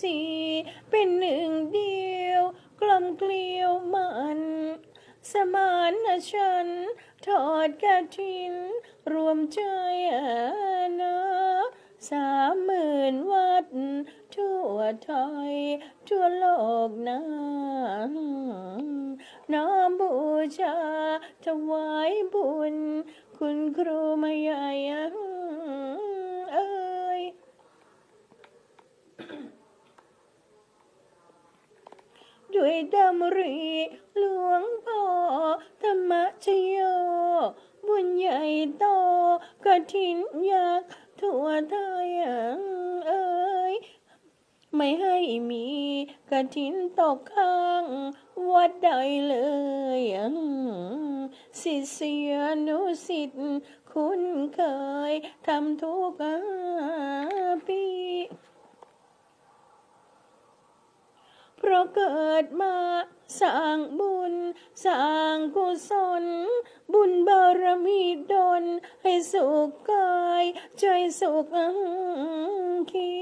สีเป็นหนึ่งเดียว กลมเกลียวมัน สมานฉัน ทอดกระถิน รวมใจนะสามหมื่นวัด ทั่วไทย ทั่วโลกนะน้อมบูชา ถวายบุญ คุณครูมาใหญ่เอ้ย ดำริหลวงพ่อธรรมชโย บุญใหญ่โตกระถินยักษ์ทั่วไทยเอ้ยไม่ให้มีกระถินตกข้างวัดใดเลยศิษยนุสิทธิ์คุ้นเคยทำทุกปี เกิดมาสร้างบุญสร้างกุศล บุญบารมีดลให้สุขกายใจสุขขี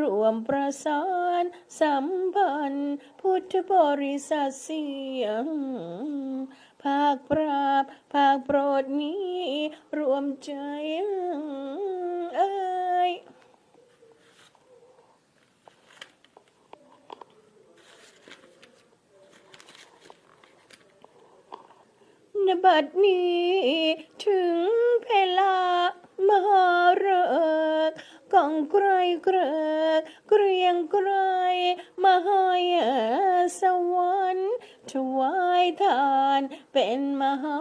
รวมประสานสัมพันธ์พุทธบริษัทเสียงภาคปราบภาคโปรดนี้ รวมใจเอ้ย น บัดนี้ถึงเวลามหาเริกษ์กองไกรเกรกเกรียงไกรมหายสวรรค์ถวายทานเป็นมหา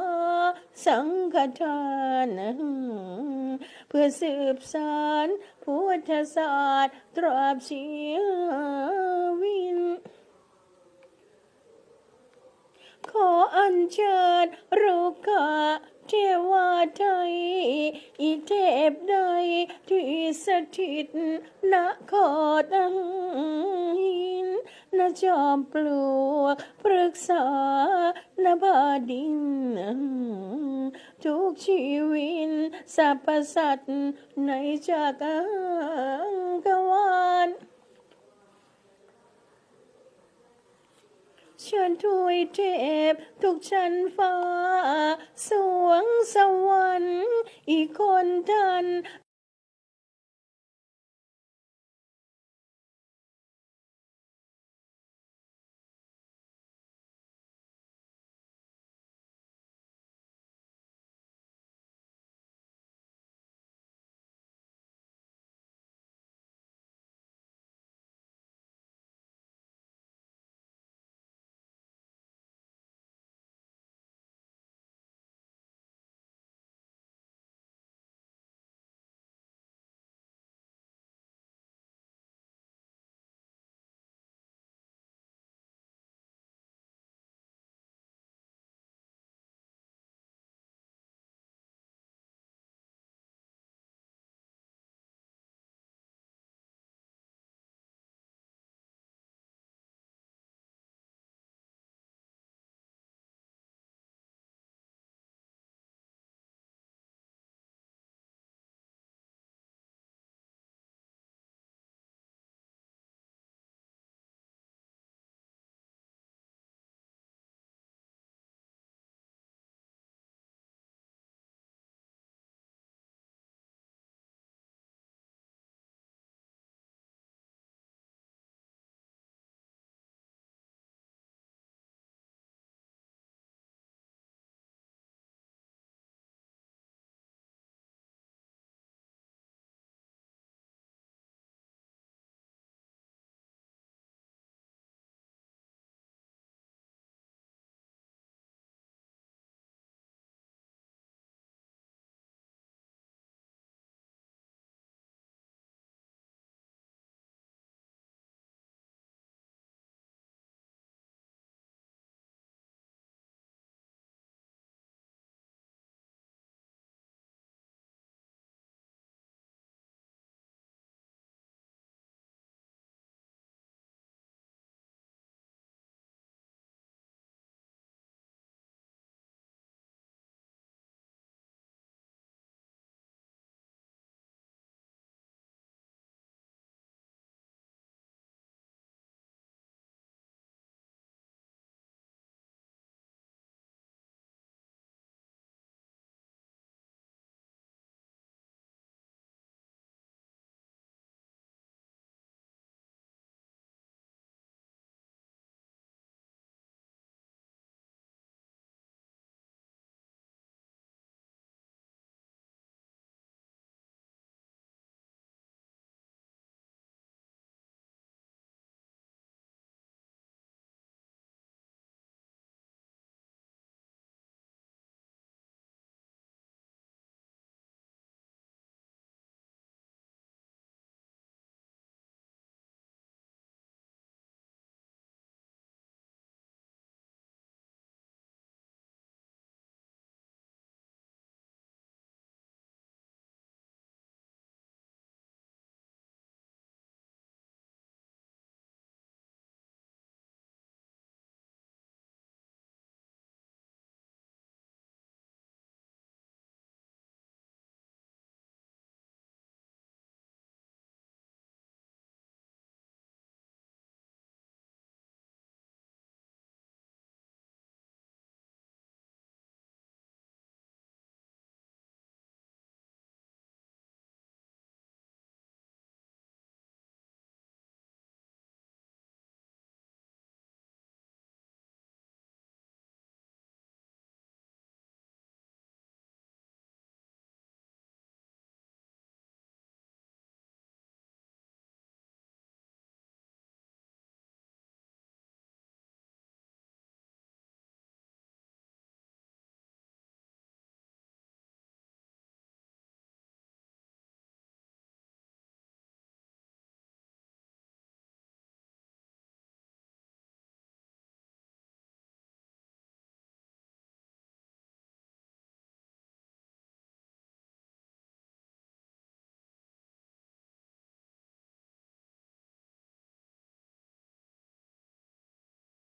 สังฆทานเพื่อสืบสารพุทธศาสตร์ตราบชีวิน ขออัญเชิญรุกขะเทวาไทยอีเทพใดที่สถิตณขอตังหินณจอมปลวกปรึกษาณบาดิน ทุกชีวินสรรพสัตว์ในจักรวาล ฉันถวยเทพทุกชั้นฟ้า สวงสวรรค์ อีกคนเธอ